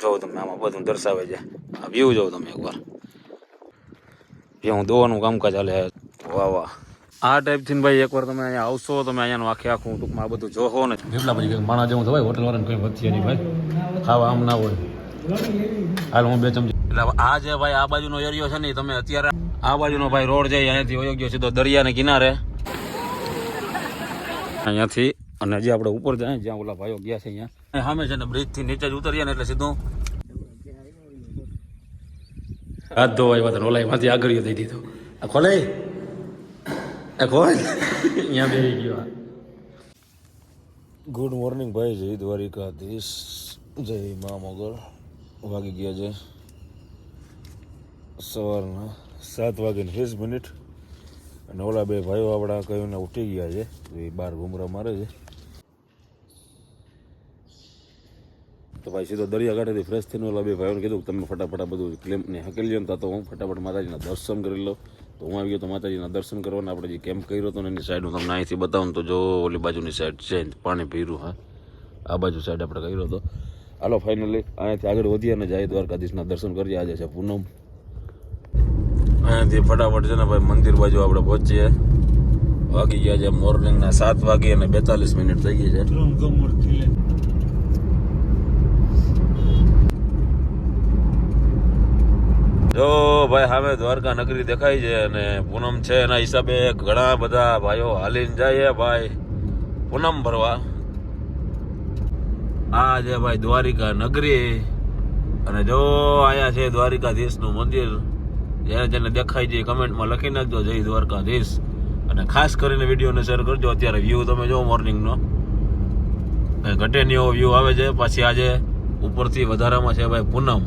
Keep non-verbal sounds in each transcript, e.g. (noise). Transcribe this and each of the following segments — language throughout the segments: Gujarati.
જોવો તમે આમાં બધું દર્શાવે છે. આ વ્યૂ જોઉં તમે એકવાર. હું દોવાનું કામકાજ હાલે. વાહ વાહ. આ ટાઈપથી ભાઈ એકવાર તમે અહીંયા આવશો તમે અહીંયાનું આખે આખું ટૂંકમાં આ બધું જોવો ને. કેટલા પછી કંઈક માણા જેવું થવાય હોટલ વાળાને કંઈ વધશે નહીં ભાઈ. ખાવા આમ ના હોય. હાલ હું બે ચમચી. એટલે આ જે ભાઈ આ બાજુનો એરિયો છે ને તમે અત્યારે આ બાજુનો ભાઈ રોડ જાય અહીંયાથી વયો ગયો સીધો દરિયાને કિનારે. અહીંયાથી અને જે આપણે ઉપર જાય જ્યાં ઓલા ભાઈઓ ગયા છે અહીંયા અહીં સામે છે ને બ્રિજથી નીચે જ ઉતરીએ ને એટલે સીધું હાથ ધોવાય તો ઓલા માંથી આગળ દઈ દીધો. આ ખોલે? આ ખોલ. અહીંયા બેસી ગયો ગુડ મોર્નિંગ ભાઈ, જય દ્વારિકાધીશ, જય મા મોગલ. વાગી ગયા છે સવારના સાત વાગીને વીસ મિનિટ. અને ઓલા બે ભાઈઓ આપણા કહીને ઉઠી ગયા છે, એ બાર ઘુમરા મારે છે. તો ભાઈ સીધો દરિયાકાંઠેથી ફ્રેશ થઈને ઓલા બે ભાઈઓને કીધું કે તમે ફટાફટ બધું ને હકેલી લો તો હું ફટાફટ માતાજીના દર્શન કરી લઉં. તો હું આવી ગયો તો માતાજીના દર્શન કરવાના. આપણે જે કેમ્પ કર્યો હતો ને એની સાઈડ હું તમને અહીંથી બતાવું તો જો ઓલી બાજુની સાઈડ છે પાણી પીરું હા. આ બાજુ સાઈડ આપણે કર્યો હતો. હાલો ફાઇનલી અહીંયાથી આગળ વધીએ અને જાય દ્વારકાધીશના દર્શન કરીએ. આજે છે પૂનમ. અહીંયાથી ફટાફટ છે ને ભાઈ મંદિર બાજુ આપણે પહોંચીએ. વાગી ગયા છે મોર્નિંગના સાત વાગે અને બેતાલીસ મિનિટ થઈ ગઈ છે. જો ભાઈ સામે દ્વારકા નગરી દેખાય છે અને પૂનમ છે એના હિસાબે ઘણા બધા ભાઈઓ હાલીને જાય ભાઈ. પૂનમ ભરવા. આ છે ભાઈ દ્વારિકા નગરી. અને જો આયા છે દ્વારિકાધીશનું મંદિર જેને જેને દેખાય છે કમેન્ટમાં લખી નાખજો, જય દ્વારકાધીશ. અને ખાસ કરીને વિડીયોને શેર કરજો, અત્યારે વ્યૂ તમે જો મોર્નિંગનો કંઈ ઘટે નહીં એવો વ્યૂ આવે છે. પાછી આજે ઉપરથી વધારામાં છે ભાઈ પૂનમ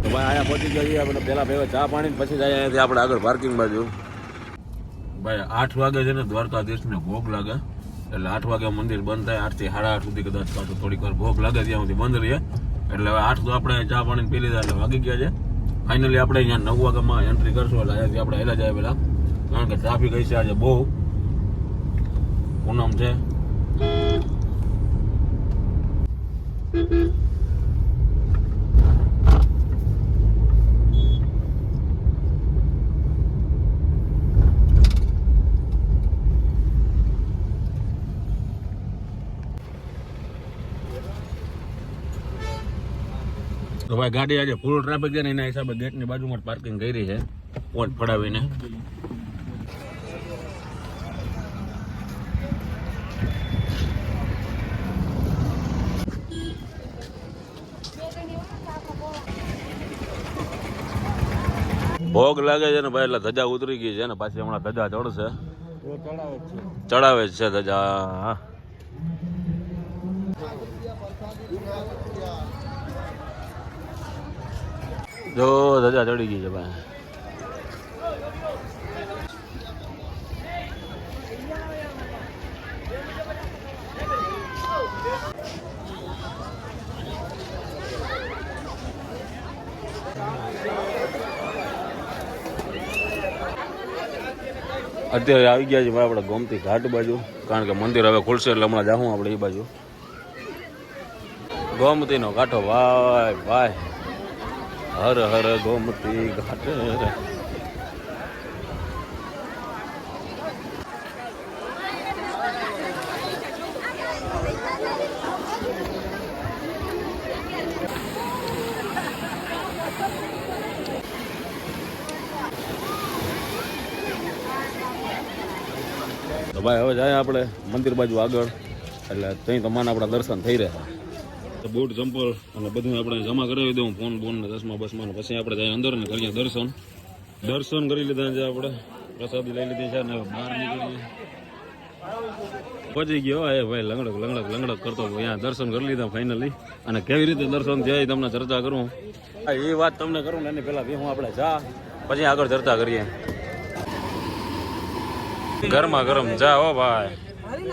તો ભાઈ અહીંયા પહોંચી ગયા છીએ આપણે પહેલાં પહેલા ચા પાણી પછી જાય અહીંયાથી આપણે આગળ પાર્કિંગ બાજુ. ભાઈ, આઠ વાગે છે ને દ્વારકાધીશને ભોગ લાગે. એટલે આઠ વાગે મંદિર બંધ થાય આઠથી સાડા આઠ સુધી કદાચ કાં તો થોડીક વાર ભોગ લાગે ત્યાં સુધી બંધ રહીએ. એટલે આઠ તો આપણે ચા પાણી પી લીધા એટલે વાગી ગયા છે. ફાઇનલી આપણે અહીંયા નવ વાગ્યામાં એન્ટ્રી કરશું એટલે અહીંયાથી આપણે હેલા જાય પેલા કારણ કે ટ્રાફિક હશે આજે બહુ. પૂનમ છે. તો ભાઈ ગાડી આજે ફૂલ ટ્રાફિક છે ને એના હિસાબે ગેટની બાજુમાં પાર્કિંગ કરી છે. પોટ ફડાવીને. ભોગ લાગે છે ને ભાઈ એટલે ધજા ઉતરી ગઈ છે ને પાછી હમણાં ધજા ચડશે. ચડાવે છે ધજા હા. જો, ધજા ચડી ગઈ છે ભાઈ. અત્યારે આવી ગયા છે ભાઈ આપણે ગોમતી ઘાટ બાજુ. કારણ કે મંદિર હવે ખુલશે એટલે હમણાં જાઉં આપણે એ બાજુ. ગોમતીનો કાંઠો ભાઈ ભાઈ. હર હર ગોમતી ઘાટ ભાઈ, હવે જાય આપણે મંદિર બાજુ આગળ. એટલે ત્યાં તમારા આપણા દર્શન થઈ રહ્યા. બૂટ, ચંપલ અને બધું આપણે જમા કરાવી દઉં, ફોન બોન ને દસમા બસમાં ને પછી આપણે જાય અંદર ને કરીએ દર્શન. દર્શન કરી લીધા છે આપણે. પ્રસાદી લઈ લીધી છે હવે બહાર નીકળીએ. પહોંચી ગયો. એ ભાઈ લંગડક લંગડક લંગડક કરતો. અહીંયા દર્શન કરી લીધા ફાઇનલી અને કેવી રીતે દર્શન થયા તમને ચર્ચા કરું. એ વાત તમને કરું ને એની પહેલા હું આપણે જા. પછી આગળ ચર્ચા કરીએ. ગરમા ગરમ જા હો ભાઈ.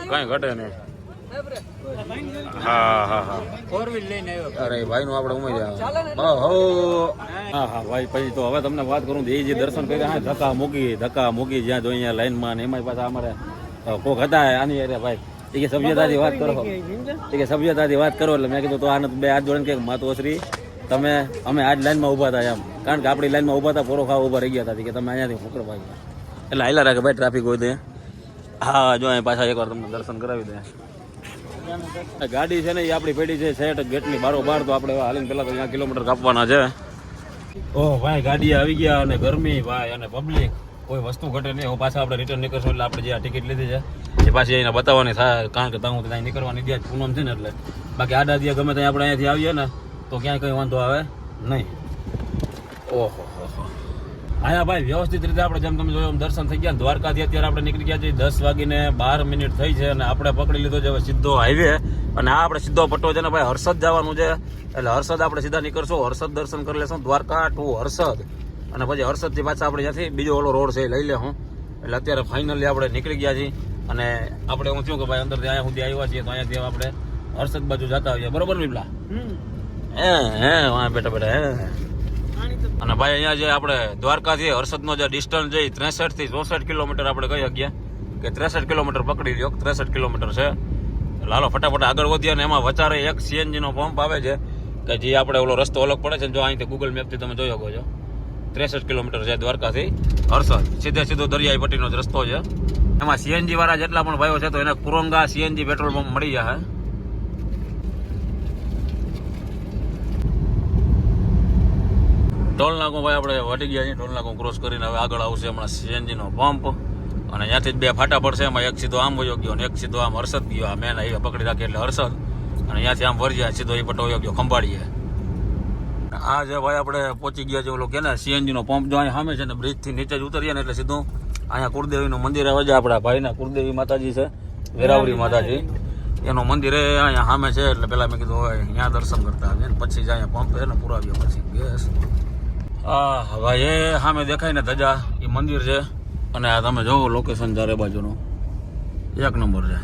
કઈ ઘટે નહીં. હા હા હા. ફોર વ્હીલ લઈને આવ્યો. અરે ભાઈ નું? આપણે ઉમેર્યા હો. હા હા ભાઈ પછી તો હવે તમને વાત કરું એ જે દર્શન કર્યા હા ધક્કા મૂકી ધક્કા મૂકી જ્યાં જો અહીંયા લાઈનમાં ને એમાં પાછા અમારે કોક હતા આની અરે ભાઈ એ કે સભ્યતાથી વાત કરો. એ કે સભ્યતાથી વાત કરો એટલે મેં કીધું તો આનંદ બે હાથ જોડે કે માતોશ્રી તમે અમે આજ લાઈનમાં ઊભા હતા એમ. કારણ કે આપણી લાઈનમાં ઊભા હતા પોરો ખાવા ઊભા રહી ગયા હતા કે તમે અહીંયાથી ફોકર ભાઈ. એટલે આયલા રાખે ભાઈ ટ્રાફિક હોય તે. હા જો અહીં પાછા એકવાર તમને દર્શન કરાવી દે. ગાડી છે ને એ આપણી પેઢી છે સેટ ગેટની બારો બાર તો આપણે હાલીને પેલા તો અહીંયા કિલોમીટર કાપવાના છે. ઓહ ભાઈ, ગાડી આવી ગયા અને ગરમી, ભાઈ, અને પબ્લિક કોઈ વસ્તુ ઘટે નહીં પાછા આપણે રિટર્ન નીકળશું એટલે આપણે જે આ ટિકિટ લીધી છે, એ પાછી એને બતાવવાની થાય કારણ કે ત્યાં ત્યાં નીકળવાની દે પૂનમ છે ને એટલે. બાકી આડા દિયા ગમે ત્યાં આપણે અહીંયાથી આવીએ ને, તો ક્યાંય કંઈ વાંધો આવે નહીં. ઓહો. હો હો ભાઈ વ્યવસ્થિત રીતે આપણે જેમ તમે જોયું દર્શન થઈ ગયા દ્વારકાથી અત્યારે આપણે નીકળી ગયા છીએ. દસ વાગીને બાર મિનિટ થઈ છે અને આપણે પકડી લીધો છે સીધો હાઈવે અને આ આપણે સીધો પટ્ટો છે ને ભાઈ હર્ષદ જવાનું છે. એટલે હર્ષદ આપણે સીધા નીકળશું. હર્ષદ દર્શન કરી લેશું. દ્વારકા ટુ હર્ષદ. અને પછી હર્ષદથી પાછા આપણે ત્યાંથી બીજો ઓલો રોડ છે એ લઈ લેશું એટલે અત્યારે ફાઇનલી આપણે નીકળી ગયા છીએ. અને આપણે હું થયું કે ભાઈ અંદરથી અહીંયા સુધી આવ્યા છીએ તો અહીંયાથી આપણે હર્ષદ બાજુ જતા આવીએ. બરોબર વિપલા હે હે વાં બેટા બેટા હે. અને ભાઈ, અહીંયા જે આપણે દ્વારકાથી હર્ષદનો જે ડિસ્ટન્સ છે એ ત્રેસઠથી ચોસઠ કિલોમીટર આપણે કહી શકીએ કે ત્રેસઠ કિલોમીટર પકડી લ્યો ત્રેસઠ કિલોમીટર છે. હાલો, ફટાફટ આગળ વધીએ અને એમાં વચારે એક સીએનજીનો પંપ આવે છે, કે જે આપણે ઓલો રસ્તો અલગ પડે છે જો અહીંથી ગૂગલ મેપથી તમે જોઈ શકો છો. ત્રેસઠ કિલોમીટર છે દ્વારકાથી હર્ષદ. સીધે સીધો દરિયાઈ પટ્ટીનો જ રસ્તો છે. એમાં સીએનજી વાળા જેટલા પણ ભાઈઓ છે તો એને કુરંગા સીએનજી પેટ્રોલ પંપ મળી જશે. ટોલ નાકો ભાઈ આપણે વટી ગયા છીએ. ટોલ નાકો ક્રોસ કરીને હવે આગળ આવશે હમણાં સીએનજી નો પંપ અને ત્યાંથી જ બે ફાટા પડશે. એમાં એક સીધો આમ વયો ગયો અને એક સીધો આમ હર્ષદ ગયો. આ મેન એ પકડી રાખી એટલે હર્ષદ. અને ત્યાંથી આમ વરજ્યા, સીધો એ પટો વયો ગયો, ખંભાળીએ. આ જે ભાઈ આપણે પહોંચી ગયા છે, ઓલો કે ને સીએનજી નો પંપ જો અહીંયા સામે છે ને બ્રિજથી નીચે જ ઉતરીએ ને એટલે સીધું અહીંયા કુળદેવીનું મંદિર આવે છે આપણા ભાઈના. કુળદેવી માતાજી છે, વેરાવરી માતાજી. એનું મંદિર એ અહીંયા સામે છે, એટલે પેલા મેં કીધું અહીંયા દર્શન કરતા આવીએ પછી જ અહીંયા પંપ છે ને પુરાવીએ પછી. ગેસ હા ભાઈ એ સામે દેખાય ને ધજા એ મંદિર છે. અને આ તમે જોવો લોકેશન ચારે બાજુનું. એક નંબર છે.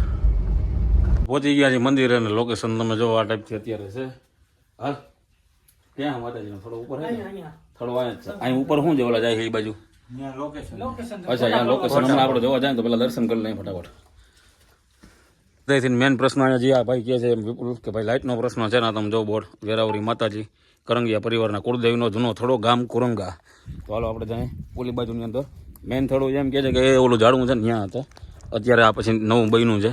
પહોંચી ગયા છે મંદિર અને લોકેશન તમે જોવો આ ટાઈપથી અત્યારે છે. હાલ. ક્યાં માતાજીનો થોડો ઉપર છે થોડો અહીંયા છે. અહીં ઉપર શું છે ઓલા જાય છે એ બાજુ? અચ્છા અહીંયા લોકેશન હમણાં આપણે જોવા જાય તો પેલા દર્શન કરી લઈએ ફટાફટ. તેથી મેન પ્રશ્ન અહીંયા જે આ ભાઈ કહે છે એમ વિપુલ કે ભાઈ લાઇટનો પ્રશ્ન છે ને તમે જો બોર્ડ વેરાવરી માતાજી. કરંગિયા પરિવારના કુળદેવીનો જૂનો થોડો ગામ કુરંગા. તો હાલો આપણે જાય ઓલી બાજુની અંદર. મેન થોડું એમ કહે છે કે એ ઓલું ઝાડવું છે ને ત્યાં હતા અત્યારે આ પછી નવું બન્યું છે.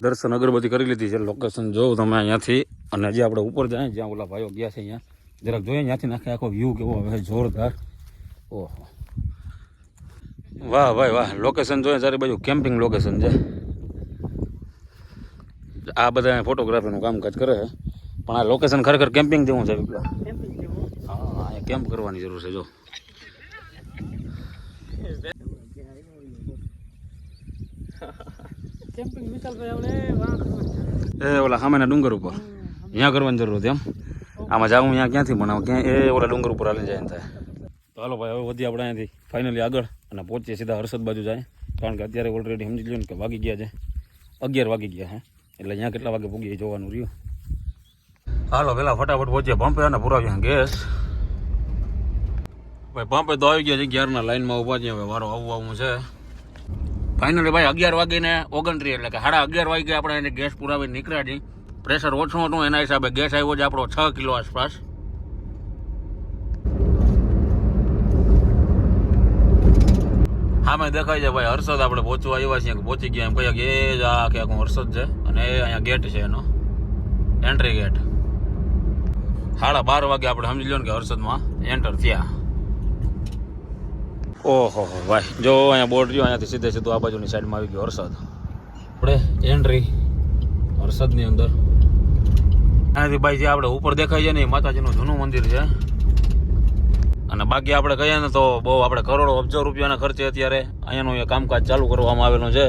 દર્શન અગરબત્તી કરી લીધી છે. લોકેશન જોઉં તમે અહીંયાથી. અને હજી આપણે ઉપર જાય જ્યાં ઓલા ભાઈઓ ગયા છે અહીંયા. જરાક જોઈએ ત્યાંથી નાખે આખો વ્યૂ કેવો હવે જોરદાર. ઓહો. વાહ ભાઈ વાહ. લોકેશન જોઈએ ચારે બાજુ કેમ્પિંગ લોકેશન છે. આ બધા ફોટોગ્રાફીનું કામકાજ કરે છે. પણ આ લોકેશન ખરેખર કેમ્પિંગ જેવું છે વિપ્લવ. હા અહીંયા કેમ્પ કરવાની જરૂર છે જો. એ ઓલા સામેના ડુંગર ઉપર. અહીંયા કરવાની જરૂર હતી એમ. આમાં જાવું અહીંયા ક્યાંથી બનાવું ક્યાં એ ઓલા ડુંગર ઉપર હાલી જાય થાય. તો હાલો ભાઈ હવે વધી આપણે અહીંયાથી. ફાઇનલી આગળ અને પહોંચીએ સીધા હર્ષદ બાજુ જાય. કારણ કે અત્યારે ઓલરેડી સમજી લઉં ને કે વાગી ગયા છે. અગિયાર વાગી ગયા હે એટલે અહીંયા કેટલા વાગે પૂગીએ જોવાનું રહ્યું. હાલો પેલા ફટાફટ પહોંચે પંપે અને પુરાવીએ ગેસ. ભાઈ, પંપે તો આવી ગયા છે, અગિયારના લાઈનમાં ઊભા છે, હવે વારો આવવું આવવું છે. ફાઇનલી ભાઈ, અગિયાર વાગીને ઓગણત્રીસ, એટલે કે સાડા અગિયાર વાગે આપણે એને ગેસ પુરાવીને નીકળ્યા છીએ. પ્રેશર ઓછું હતું, એના હિસાબે ગેસ આવ્યો છે આપણો છ કિલો આસપાસ. સામે દેખાય છે ભાઈ હર્ષદ આપણે પહોંચવા આવ્યા છીએ, પહોંચી ગયા એમ કહીએ કે એ જ આ કે હર્ષદ છે અને એ અહીંયા ગેટ છે એનો. એન્ટ્રી ગેટ સાડા બાર વાગે આપણે સમજી લો ને કે હર્ષદમાં એન્ટર થયા. ઓહો, ભાઈ, જો અહીંયા બોર્ડ રહ્યો, અહીંયાથી સીધે સીધું આ બાજુની સાઈડમાં આવી ગયો હર્ષદ. આપણે એન્ટ્રી હર્ષદની અંદર. અહીંયાથી ભાઈ જે આપણે ઉપર દેખાય છે ને એ માતાજીનું જૂનું મંદિર છે. અને બાકી આપણે કહીએ ને તો બહુ આપણે કરોડો અબજો રૂપિયાના ખર્ચે અત્યારે અહીંયાનું એ કામકાજ ચાલુ કરવામાં આવેલું છે.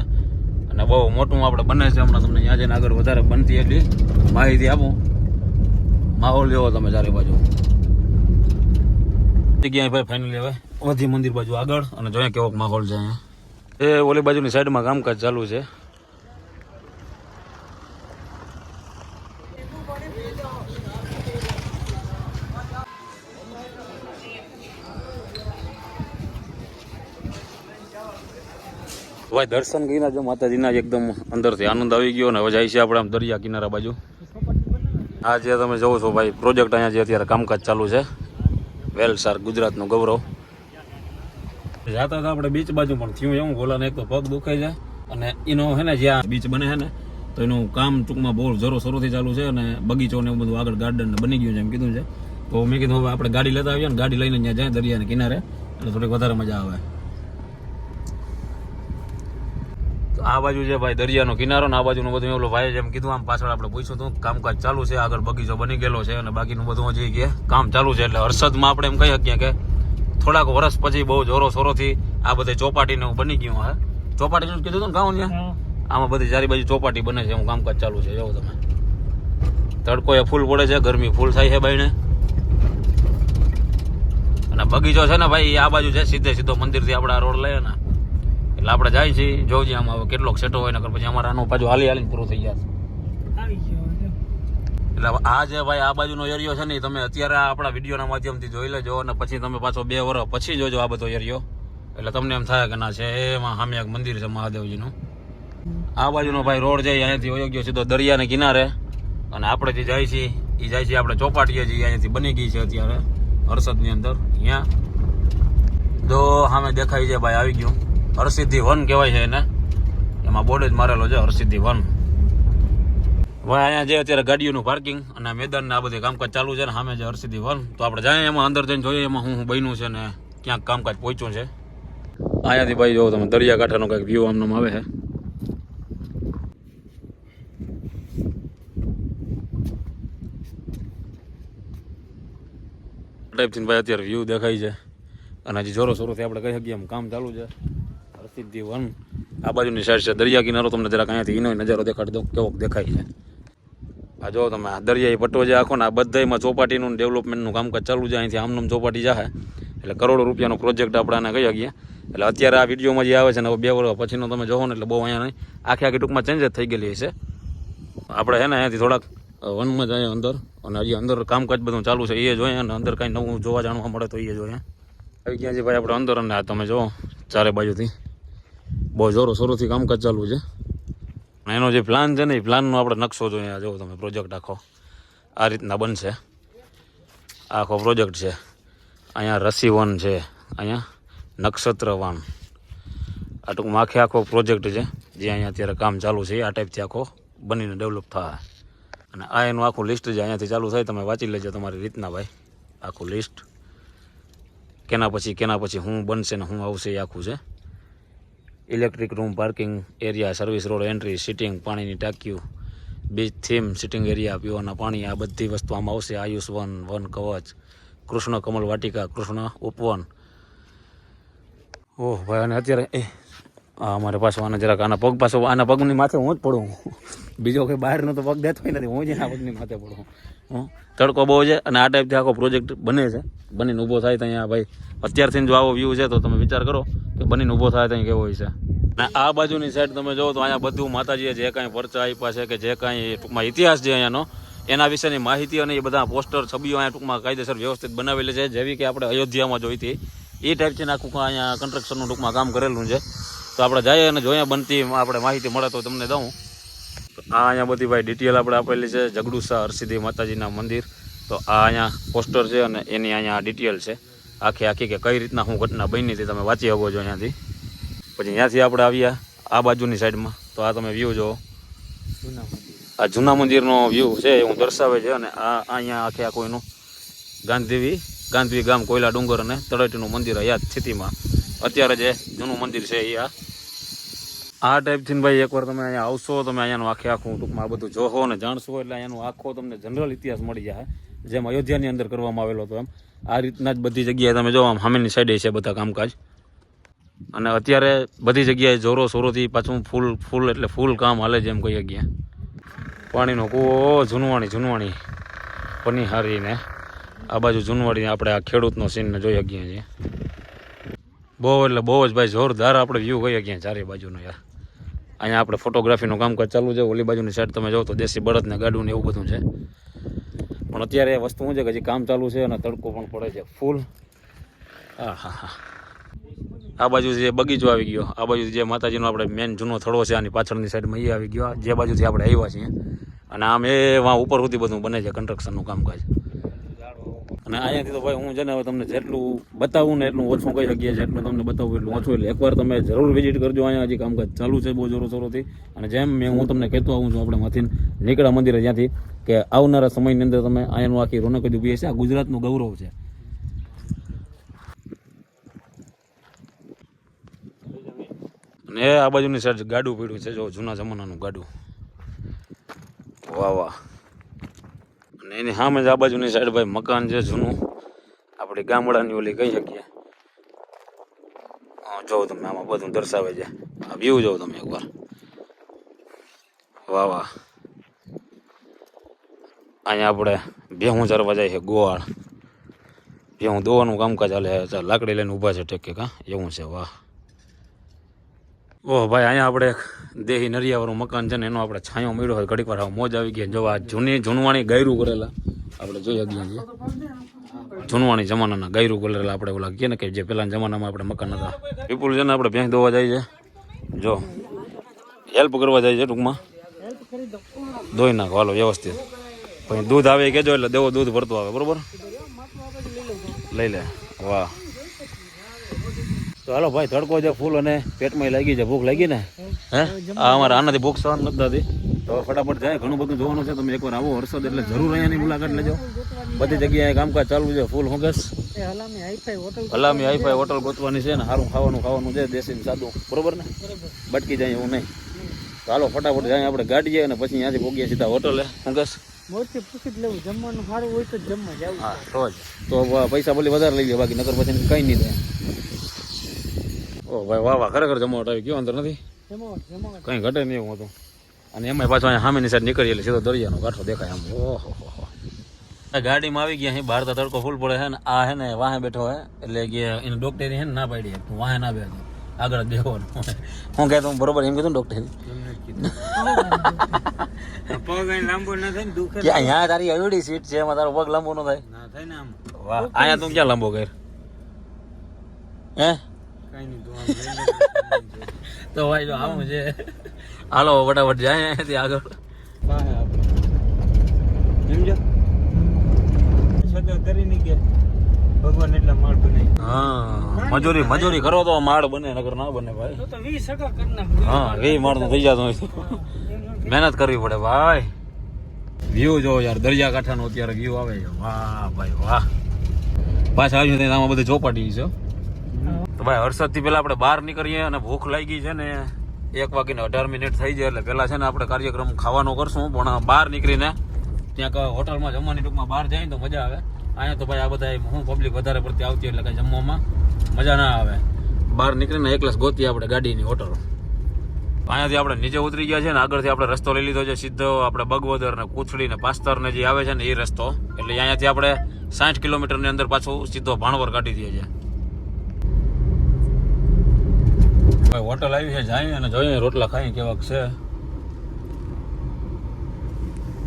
અને બહુ મોટું આપણે બને છે હમણાં તમને ત્યાં જઈને આગળ વધારે બનતી એટલી માહિતી આપું. માહોલ લેવો તમે ચારે બાજુ. જગ્યાએ ભાઈ ફાઇનલી હવે વધી મંદિર બાજુ આગળ અને જોઈએ કેવો માહોલ છે અહીંયા. એ ઓલી બાજુની સાઈડમાં કામકાજ ચાલુ છે. ભાઈ, દર્શન કર્યા જો માતાજીના એકદમ અંદરથી આનંદ આવી ગયો ને હવે જાય છે આપણે આમ દરિયા કિનારા બાજુ. આ જે તમે જોવો છો ભાઈ, પ્રોજેક્ટ અહીંયા જે અત્યારે કામકાજ ચાલુ છે વેલસાર ગુજરાતનું ગૌરવ. જતા હતા આપણે બીચ બાજુ, પણ થયું એવું, ગોલાને એક તો પગ દુખાઈ જાય અને એનો હે ને જ્યાં બીચ બને હે ને, તો એનું કામ ટૂંકમાં બહુ જોરો શરૂથી ચાલુ છે અને બગીચો ને એવું બધું આગળ ગાર્ડન બની ગયું છે એમ કીધું છે. તો મેં કીધું, હવે આપણે ગાડી લેતા આવીએ ને ગાડી લઈને ત્યાં જાય દરિયાના કિનારે, એટલે થોડીક વધારે મજા આવે તો આ બાજુ છે ભાઈ દરિયાનો કિનારો ને આ બાજુનું બધું ઓલો ભાઈ જેમ કીધું આમ પાછળ આપણે પૂછ્યું હતું કામકાજ ચાલુ છે આગળ બગીચો બની ગયેલો છે અને બાકીનું બધું હજી કે કામ ચાલુ છે. એટલે હર્ષદમાં આપણે એમ કહી શકીએ કે થોડાક વર્ષ પછી બહુ જોરો શોરોથી આ બધે ચોપાટીને એવું બની ગયું હા? ચોપાટીનું કીધું હતું ને ગાઉં ત્યાં આમાં બધી ચારી બાજુ ચોપાટી બને છે એનું કામકાજ ચાલુ છે જોવો તમે. તડકો એ ફૂલ પડે છે ગરમી ફૂલ થાય છે ભાઈને અને બગીચો છે ને ભાઈ આ બાજુ છે સીધે સીધો મંદિરથી આપણે આ રોડ લઈએ ને. એટલે આપણે જાય છીએ જોજે આમાં હવે કેટલોક સેટો હોય નકર પછી અમારે આનું પાછું હાલી હાલીને પૂરું થઈ જશે. એટલે આ જે ભાઈ આ બાજુનો એરિયો છે ને તમે અત્યારે આ આપણા વિડીયોના માધ્યમથી જોઈ લેજો અને પછી તમે પાછો બે વર્ષ પછી જોજો આ બધો એરિયો એટલે તમને એમ થાય કે ના છે એમાં સામે એક મંદિર છે મહાદેવજીનું. આ બાજુનો ભાઈ રોડ છે અહીંયાથી વયો ગયો સીધો દરિયાને કિનારે. અને આપણે જે જાય છીએ એ જાય છે આપણે ચોપાટીએ જઈએ અહીંયાથી બની ગઈ છે અત્યારે હર્ષદની અંદર અહીંયા. તો સામે દેખાય છે ભાઈ આવી ગયું. હરસિદ્ધિ વન કહેવાય છે એને. એમાં બોર્ડ જ મારેલો છે, હરસિદ્ધિ વન. ભાઈ અહીંયા જે અત્યારે ગાડીઓનું પાર્કિંગ અને મેદાન ને આ બધે કામકાજ ચાલુ છે ને, સામે જે હરસિદ્ધિ વન. તો આપણે જાય એમાં અંદર જઈને જોઈએ એમાં હું બન્યું છે ને, ક્યાંક કામકાજ પહોંચ્યું છે. અહીંયાથી ભાઈ જો તમે દરિયાકાંઠાનો કંઈક વ્યૂ આમનામ આવે છે. ભાઈ અત્યારે વ્યૂ દેખાય છે. અને હજી જોરો શોરોથી આપણે કહી શકીએ એમ કામ ચાલુ છે. હરસિદ્ધિ વન. આ બાજુની સાઈડ છે, દરિયા કિનારો, તમને જરાક અહીંયાથી એનો નજારો દેખાડી દો કેવો દેખાય છે. આ જો તમે આ દરિયાઈ પટ્ટો જે આખો ને આ બધામાં ચોપાટીનું ડેવલપમેન્ટનું કામકાજ ચાલુ છે, અહીંથી આમનામ ચોપાટી જાહે. એટલે કરોડો રૂપિયાનો પ્રોજેક્ટ આપણે આને કહી શકીએ એટલે અત્યારે આ વિડીયોમાં જે આવે છે ને બે વર્ષ પછીનો તમે જોવો ને, એટલે બહુ અહીંયા નહીં. આખી આખી ટૂંકમાં ચેન્જ જ થઈ ગયેલી છે આપણે છે ને અહીંયાથી થોડાક વનમાં જાય અંદર, અને હજી અંદર કામકાજ બધું ચાલુ છે એ જોઈએ અને અંદર કાંઈ નવું જોવા જાણવા મળે તો એ જોઈએ આવી ગયા છે ભાઈ આપણે અંદર અને આ તમે જુઓ ચારે બાજુથી. બહુ જોરો શરૂથી કામકાજ ચાલુ છે. એનો જે પ્લાન છે ને, એ પ્લાનનો આપણે નકશો અહીંયા જુઓ તમે પ્રોજેક્ટ આખો. આ રીતના બનશે. આખો પ્રોજેક્ટ છે. અહીંયા રસી વન છે. અહીંયા નક્ષત્ર વન. આ ટૂંકમાં આખે આખો પ્રોજેક્ટ છે, જે અહીંયા અત્યારે કામ ચાલુ છે. આ ટાઈપથી આખો બનીને ડેવલપ થાય. અને આ એનું આખું લિસ્ટ જે અહીંયાથી ચાલુ થાય, તમે વાંચી લેજો તમારી રીતના ભાઈ. આખું લિસ્ટ કેના પછી કેના પછી હું બનશે ને હું આવશે એ આખું છે. Electric room parking area service road entry sitting પાણીની ટાંકીઓ બીચ થીમ સિટિંગ એરિયા પીવાના પાણી, આ બધી વસ્તુ આમાં આવશે. આયુષ વન વન કવચ, કૃષ્ણ, કમલ વાટિકા, કૃષ્ણ ઉપવન. ઓહ ભાઈ, અને અત્યારે હા અમારે પાછો આના જરાક આના પગ પાછો, આના પગની માથે હું જ પડું. બીજો કોઈ બહારનો તો પગ દેતો નથી હું જ એના પગની માથે પડું. તડકો બહુ છે અને આ ટાઈપથી આખો પ્રોજેક્ટ બને છે. બનીને ઊભો થાય તો અહીંયા ભાઈ, અત્યારથી જો આવો વ્યૂ છે તો તમે વિચાર કરો કે બનીને ઊભો થાય તો અહીં કેવો હોય છે. અને આ બાજુની સાઈડ તમે જોવો તો અહીંયા બધું માતાજીએ જે કાંઈ પરચા આપ્યા છે કે જે કાંઈ ટૂંકમાં ઇતિહાસ છે અહીંયાનો, એના વિશેની માહિતી અને એ બધા પોસ્ટર, છબીઓ અહીંયા ટૂંકમાં કાયદેસર વ્યવસ્થિત બનાવેલી છે, જેવી કે આપણે અયોધ્યામાં જોઈ હતી. એ ટાઈપથી આખું અહીંયા કન્સ્ટ્રક્શનનું ટૂંકમાં કામ કરેલું છે. તો આપણે જઈએ અને જોઈએ બનતી આપણે માહિતી મળે તો તમને દઉં. આ અહીંયા બધી ભાઈ ડિટેલ આપણે આપેલી છે જગડુસા હરસિદ્ધિ માતાજીના મંદિર. તો આ અહીંયા પોસ્ટર છે અને એની અહીંયા ડિટેલ છે. આખી આખી કે કઈ રીતના શું ઘટના બની હતી તમે વાંચી શકો છો અહીંયાથી. પછી અહીંયાથી આપણે આવ્યા, આ બાજુની સાઈડમાં. તો આ તમે વ્યૂ જુઓ. આ જૂના મંદિરનો વ્યૂ છે, એ હું દર્શાવે છે. અને આ અહીંયા આખે આખું એનું ગાંધીવી ગાંધીવી ગામ કોયલા ડુંગર અને તળેટીનું મંદિર અહીંયા સ્થિતિમાં. અત્યારે જે જૂનું મંદિર છે એ આ આ ટાઈપથી ભાઈ એકવાર તમે અહીંયા આવશો, તમે અહીંયાનું આખે આખું ટૂંકમાં આ બધું જોહો અને જાણશો એટલે અહીંયાનું આખો તમને જનરલ ઇતિહાસ મળી જાય, જેમ અયોધ્યાની અંદર કરવામાં આવેલો હતો એમ. આ રીતના જ બધી જગ્યાએ તમે જો આમ સામેની સાઈડે છે બધા કામકાજ. અને અત્યારે બધી જગ્યાએ જોરો શોરોથી પાછું ફૂલ ફૂલ એટલે ફૂલ કામ હાલે એમ કહી ગયા પાણીનો કૂવો જૂનવાણી જૂનવાણી. પનિહારીને. આ બાજુ જૂનવાણી આપણે આ ખેડૂતનો સીનને જોઈ શકીએ છીએ. બહુ એટલે બહુ જ ભાઈ જોરદાર આપણે વ્યૂ કહી શકીએ ચારે બાજુનો યાર. અહીંયા આપણે ફોટોગ્રાફીનું કામકાજ ચાલુ છે, ઓલી બાજુની સાઈડ તમે જાઓ તો દેશી બળદને ગાડું ને એવું બધું છે. પણ અત્યારે એ વસ્તુ શું છે કે હજી કામ ચાલુ છે અને તડકો પણ પડે છે ફૂલ હા હા હા આ બાજુ જે બગીચો આવી ગયો, આ બાજુ જે માતાજીનો આપણે મેન જૂનો થડો છે, આની પાછળની સાઈડમાં એ આવી ગયો જે બાજુથી આપણે આવ્યા છીએ. અને આમ એ વાં ઉપર સુધી બધું બને છે કન્સ્ટ્રક્શનનું કામકાજ. અને અહીંયાથી તો ભાઈ હું છે ને હવે તમને જેટલું બતાવું ને એટલું ઓછું કહી શકીએ એટલું તમને બતાવું એટલું ઓછું. એટલે એકવાર તમે જરૂર વિઝિટ કરજો અહીંયા, હજી કામકાજ ચાલુ છે બહુ જોરો જોરોથી અને જેમ મેં હું તમને કહેતો આવું છું, આપણે માથી નીકળ્યા મંદિરે જ્યાંથી કે આવનારા સમયની અંદર તમે અહીંયાનું આખી રોનક જ ઊભી છે આ ગુજરાતનું ગૌરવ છે. અને આ બાજુની સાઈડ ગાડું પડ્યું છે, જો જૂના જમાનાનું ગાડું. વાહ વાહ. અને એની સામે જ આ બાજુની સાઈડ ભાઈ મકાન છે જૂનું. આપણે ગામડાની ઓલી કહી શકીએ. જોવો તમે, આમાં બધું દર્શાવે છે. આ વ્યૂ જોઉં તમે એકવાર. વાહ વાહ. અહીંયા આપણે ભેહું ચરવા જાય છે, ગોવાળ. ભેહું દોવાનું કામકાજ ચાલે લાકડી લઈને ઊભા છે ટેકે કા. એવું છે, વાહ. ઓહ ભાઈ, અહીંયા આપણે દેહી નરિયાવાળું મકાન છે ને, એનો આપણે છાંયો મળ્યો હોય, ઘડીક વાર મોજ આવી ગઈ. જો આ જૂની જૂનવાણી ગાયરું કરેલા, આપણે જોઈ શકીએ છીએ. જૂનવાણી જમાનાના ગાયરું કરેલા આપણે ઓલા કહીએ ને કે જે પહેલાના જમાનામાં આપણે મકાન હતા. વિપુલ છે ને, આપણે ભેંસ દોવા જાય છે. જો, હેલ્પ કરવા જાય છે ટૂંકમાં. હેલ્પ કરી દો ધોઈ નાખો, હાલો, વ્યવસ્થિત. પછી દૂધ આવે કેજો એટલે દેવો દૂધ ભરતો આવે, બરોબર? લઈ લે, વાહ. તો હાલો ભાઈ તડકો છે ફૂલ અને પેટમાં લાગી છે ભૂખ લાગી ને? હે? આ અમારે આનાથી ભૂખ સહન નથી થતી. તો ફટાફટ જાય ઘણું બધું જોવાનું છે તમે એકવાર આવો હર્ષદ એટલે જરૂર અહીંયાની મુલાકાત લેજો. બધી જગ્યાએ કામકાજ ચાલુ છે ફૂલ હોગસ. હલામી હાઈફાઈ હોટલ ગોતવાની છે ને સારું ખાવાનું ખાવાનું છે દેશીને સાદું. બરોબર ને? બટકી જાય એવું નહીં. તો હાલો ફટાફટ જાય આપણે ગાડીએ અને પછી ત્યાંથી ભોગીએ સીધા હોટલે. હોગસ. મોરથી પૂછી લેવું જમવાનું સારું હોય તો જમવા જાવું. હા તો જ તો પૈસા ભલે વધારે લઈ લે બાકી નગર પછી કંઈ નહીં થાય. ઓ ભાઈ વાહ વાહ ખરેખર જમાવટ આવી ગયો અંદર નથી? કંઈ ઘટે નહીં એવું હતું. અને એમાં પાછો અહીંયા સામેની સાઈડ નીકળીએ એટલે સીધો દરિયાનો કાંઠો દેખાય આમ. ઓહો હો હો. આ ગાડીમાં આવી ગયા અહીં બહાર તો તડકો ફૂલ પડે છે ને આ હે ને વાહે બેઠો હે એટલે કે એને ડોક્ટરે હે ને ના પાડી તું વાહે ના બેઠો. આગળ બેહવાનું હું કહેતો હું બરોબર એમ કીધું ડોક્ટર (laughs) અહીંયા તારી એવડી સીટ છે એમાં તારો પગ લાંબો ન થાય. ના થાય ને આમ. વાહ અહીંયા તું ક્યાં લાંબો કર હે? તો ભાઈ જો આવું છે. હાલો ફટાફટ જાય અહીંયાથી આગળ. સમજો કરી નહીં કે ભગવાન એટલા માળતું નહીં. હા મજૂરી મજૂરી કરો તો માળ બને નગર ના બને ભાઈ. તો કરી હા વે માળ તો થઈ જતો મહેનત કરવી પડે ભાઈ. વ્યૂ જો યાર દરિયા કાંઠાનો અત્યારે વ્યૂ આવે છે. વાહ ભાઈ વાહ. પાછા આવ્યું ત્યાં આમાં બધું ચોપાટી છે. તો ભાઈ હર્ષદથી પહેલાં આપણે બહાર નીકળીએ અને ભૂખ લાગી છે ને એક વાગીને અઢાર મિનિટ થઈ જાય એટલે પહેલાં છે ને આપણે કાર્યક્રમ ખાવાનો કરશું, પણ બહાર નીકળીને ત્યાં હોટલમાં જમવાની ટૂંકમાં બહાર જાય તો મજા આવે. અહીંયા તો ભાઈ આ બધા હું પબ્લિક વધારે પડતી આવતી એટલે કઈ જમવામાં મજા ના આવે. બહાર નીકળીને એકલાસ ગોતી આપણે ગાડીની હોટલ. અહીંયાથી આપણે નીચે ઉતરી ગયા છે ને આગળથી આપણે રસ્તો લઈ લીધો છે, સીધો આપણે બગવદર ને કુથડી ને પાસ્તર ને જે આવે છે ને એ રસ્તો. એટલે અહીંયાથી આપણે સાઠ કિલોમીટરની અંદર પાછું સીધો ભાણવર કાઢી દઈએ છે ભાઈ હોટલ આવી છે જાય અને જોઈએ રોટલા ખાઈ કેવાક છે.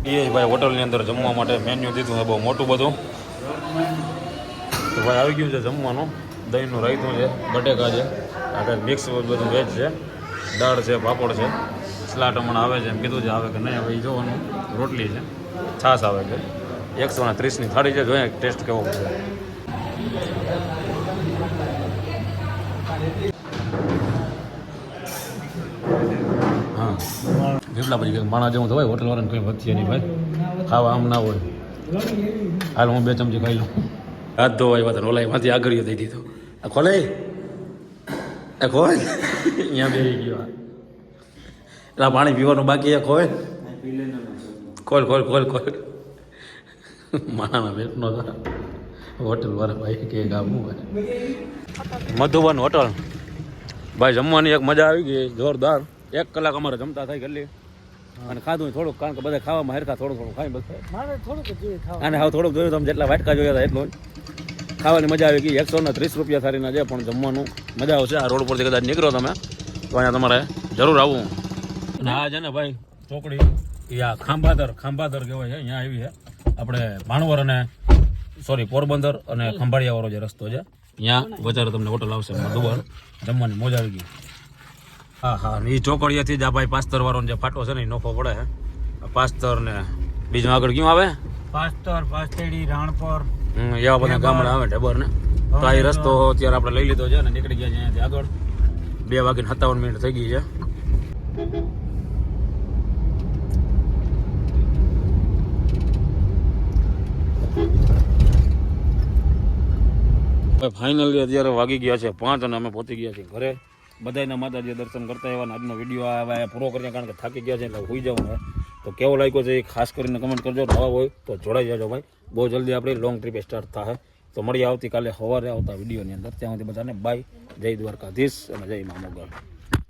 એ ભાઈ હોટલની અંદર જમવા માટે મેન્યુ દીધું છે, બહુ મોટું બધું. તો ભાઈ આવી ગયું છે જમવાનું. દહીંનું રાયતું છે, બટેકા છે, આ કંઈક મિક્સ બધું વેજ છે, દાળ છે, પાપડ છે. સલાડ હમણાં આવે છે, એમ કીધું છે, આવે કે નહીં, હવે એ જોવાનું. રોટલી છે, છાશ આવે છે. એકસો ને ત્રીસની થાળી છે, જોઈએ ટેસ્ટ કેવો છે. હા પછી કંઈક માણા જેવું થવાય હોટલ વાળાને કંઈ વધશે નહીં ભાઈ. ખાવા આમ ના હોય. હાલ હું બે ચમચી ખાઈ લઉં. હાથ ધોવાય વાત ઓલાયમાંથી આગળ દઈ દીધો આ ખોલે? એ ખોય અહીંયા બે ગયો એટલે પાણી પીવાનું બાકી એ ખોય ખોલ ખોલ ખોલ ખોલ. માણાના બેટનો હોટલ વાળા ભાઈ કે ગામું હોય. મધુબન હોટલ. ભાઈ જમવાની એક મજા આવી ગઈ, જોરદાર. એક કલાક અમારે જમતા થાય ગલ્લી અને ખાધું થોડુંક કારણ કે બધા ખાવામાં હરખા થોડું થોડું ખાઈ મારે થોડુંક જોઈએ ખાવા અને હવે થોડુંક જોયું તમે જેટલા વાટકા જોયા હતા એટલું ખાવાની મજા આવી ગઈ. એકસો ને ત્રીસ રૂપિયા થારીના છે પણ જમવાનું. મજા આવશે. આ રોડ પરથી કદાચ નીકળો તમે તો અહીંયા તમારે જરૂર આવવું અને આ છે ને ભાઈ ચોકડી. એ આ ખાંભાદર ખાંભાદર કહેવાય છે. અહીંયા આવી છે. આપણે ભાણવર અને સોરી પોરબંદર અને ખંભાળિયા વાળો જે રસ્તો છે. ત્યાં વધારે તમને હોટલ આવશે મધુવન જમવાની મોજ આવી ગઈ. હા હા એ ચોકડીયાથી જ આ ભાઈ પાસ્તર વાળો જે ફાટો છે ને એ નોખો પડે છે પાસ્તર ને બીજું આગળ ક્યું આવે? પાસ્તર પાસ્તેડી રાણપર. હમ, એવા બધા ગામડા આવે ઢેબર ને. તો આ રસ્તો અત્યારે આપણે લઈ લીધો છે ને નીકળી ગયા છે અહીંયાથી આગળ. બે વાગીને સત્તાવન મિનિટ થઈ ગઈ છે. ફાઇનલી અત્યારે વાગી ગયા છે પાંચ અને અમે પહોંચી ગયા છીએ ઘરે. બધાના માતાજી દર્શન કરતા એવા આજનો વીડિયો આવે પૂરો કરીને, કારણ કે થાકી ગયા છે એટલે હોઈ જાઉં હવે તો કેવો લાગ્યો છે એ ખાસ કરીને કમેન્ટ કરજો. નવા હોય તો જોડાઈ જજો ભાઈ. બહુ જલ્દી આપણી લોંગ ટ્રીપ સ્ટાર્ટ થાય તો મળીએ આવતીકાલે સવારે આવતા વિડીયોની અંદર. ત્યાં સુધી બધાને બાય જય દ્વારકાધીશ અને જય મા મોગલ.